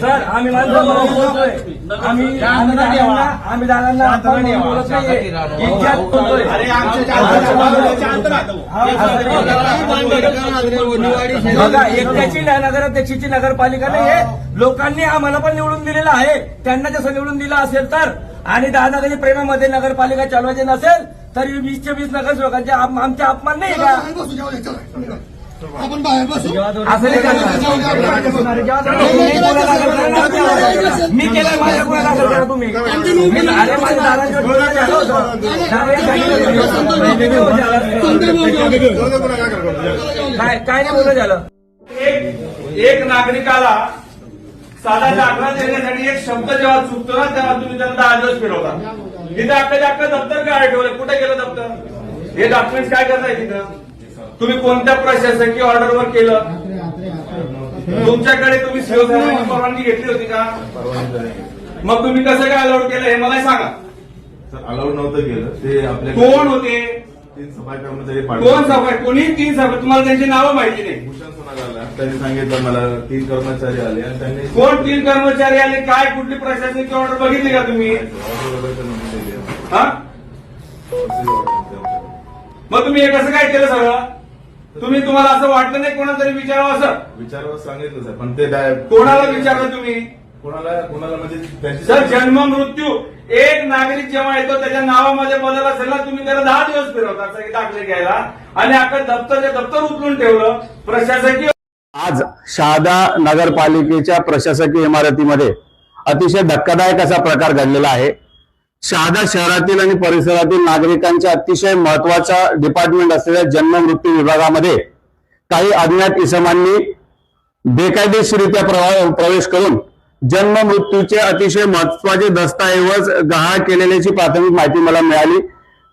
Sir आम्ही बोलतोय. आम्ही आम्ही दादांना आपण बोलत नाहीये. इज्जत बोलतोय. बघा एकट्याची न- नगराध्यक्षाची नगरपालिका नाही आहे लोकांनी आम्हाला पण निवडून दिलेलं आहे. त्यांना जसं निवडून दिलं असेल तर. आणि दादा कधी प्रेमामध्ये नगरपालिका चालवायची नसेल तर वीसचे वीस नगरसेवकांचे आम- आमचे अपमान नाही का? आपण बाहेर बसू असं नाही करणार. मी केलं माझ्या गुन्हा दाखल करा तुम्ही मी- अरे माझ्या दादांच्या गुन्हा झालं होतं. दादा एक काय काय नाही बोलणं झालं एक एक नागरिकाला साधा दाखला देण्यासाठी एक शब्द जेव्हा चुकतो ना तेव्हा तुम्ही त्यांना दिवस फिरवता तिथे आपल्या आपलं दप्तर काय ठेवलं कुठे गेलं दप्तर हे डॉक्युमेंट काय करताय तिथं तुम्ही कोणत्या प्रशासकीय ऑर्डरवर केलं? तुमच्याकडे तुम्ही शिवसेनेची परवानगी घेतली होती का? मग तुम्ही कसं काय अलाउड केलं हे मला सांगा. सर अलाउड नव्हतं केलं. ते आपल्या कोण होते? तीन सफाई कर्मचारी कोण सफाई कोणी? तीन सफाई तुम्हाला त्यांची नावं माहिती नाही. भूषण सोनार आला त्यांनी सांगितलं मला तीन कर्मचारी आले आणि त्यांनी कोण तीन कर्मचारी आले? काय? कुठली प्रशासकीय ऑर्डर बघितली का तुम्ही. हा. मग तुम्ही हे कसं काय केलं सगळं? तुम्ही तुम्हाला असं वाटलं नाही कोणाला तरी विचारावं असं? विचारावं सांगितलं सर. पण ते डाय- कोणाला विचारलं तुम्ही? कोणाला कोणाला म्हणजे त्यांची सर जन्म मृत्यू एक नागरिक जेव्हा येतो त्याच्या नावामध्ये बदल असेल ना तुम्ही त्याला दहा दिवस फिरवता सगळे दाखले घ्यायला. आणि अख्खं दप्तरचे दप्तर उचलून ठेवलं प्रशासकीय आज शहादा नगरपालिकेच्या प्रशासकीय इमारतीमध्ये अतिशय धक्कादायक असा प्रकार घडलेला आहे. शहादा शहरातील आणि परिसरातील नागरिकांच्या अतिशय महत्त्वाचा डिपार्टमेंट असलेल्या जन्म मृत्यू विभागामध्ये काही अज्ञात इसमांनी बेकायदेशीरित्या प्रवा- प्रवेश करून जन्म मृत्यूचे अतिशय महत्त्वाचे दस्तऐवज गहाळ केलेल्याची प्राथमिक माहिती मला मिळाली.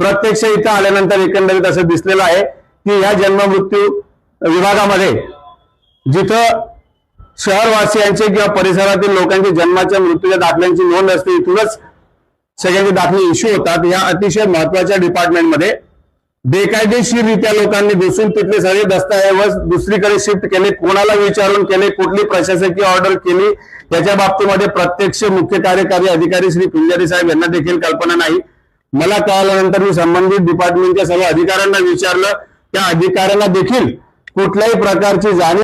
प्रत्यक्ष इथं आल्यानंतर एकंदरीत असं दिसलेलं आहे की या जन्म मृत्यू विभागामध्ये जिथं शहरवासियांचे किंवा परिसरातील लोकांची जन्माच्या मृत्यूच्या दाखल्यांची नोंद असते इथूनच सगळ्यांचे दाखले इश्यू होतात. या अतिशय महत्त्वाच्या डिपार्टमेंटमध्ये बेकायदेशीररित्या लोकांनी घुसून तिथले सगळे दस्तऐवज दुसरीकडे शिफ्ट केले. कोणाला विचारून केले कुठली प्रशासकीय ऑर्डर केली याच्या बाबतीमध्ये प्रत्यक्ष मुख्य कार्यकारी अधिकारी श्री पुंजारी साहेब यांना देखील कल्पना नाही. मला कळाल्यानंतर मी संबंधित डिपार्टमेंटच्या सर्व अधिकाऱ्यांना विचारलं. त्या अधिकाऱ्यांना देखील कुठल्याही प्रकारची जाणीव